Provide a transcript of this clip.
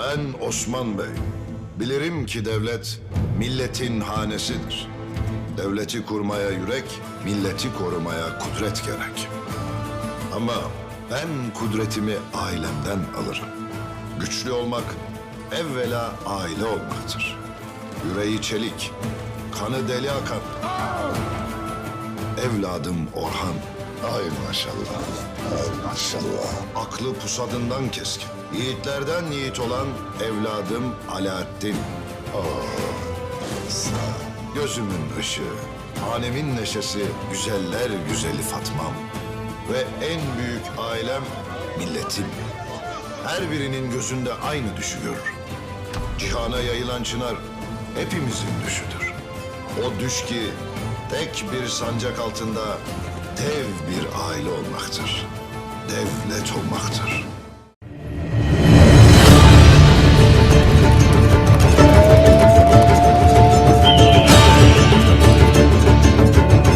Ben Osman Bey. Bilirim ki devlet milletin hanesidir. Devleti kurmaya yürek, milleti korumaya kudret gerek. Ama ben kudretimi ailemden alırım. Güçlü olmak evvela aile olmaktır. Yüreği çelik, kanı deli akan. Evladım Orhan. Ay maşallah, ay maşallah. Aklı pusadından keskin. Yiğitlerden yiğit olan evladım Alaaddin. Oh, ol. Gözümün ışığı, hanemin neşesi, güzeller güzeli Fatmam. Ve en büyük ailem milletim. Her birinin gözünde aynı düşü görür. Cihana yayılan çınar hepimizin düşüdür. O düş ki tek bir sancak altında dev bir aile olmaktır. Devlet olmaktır.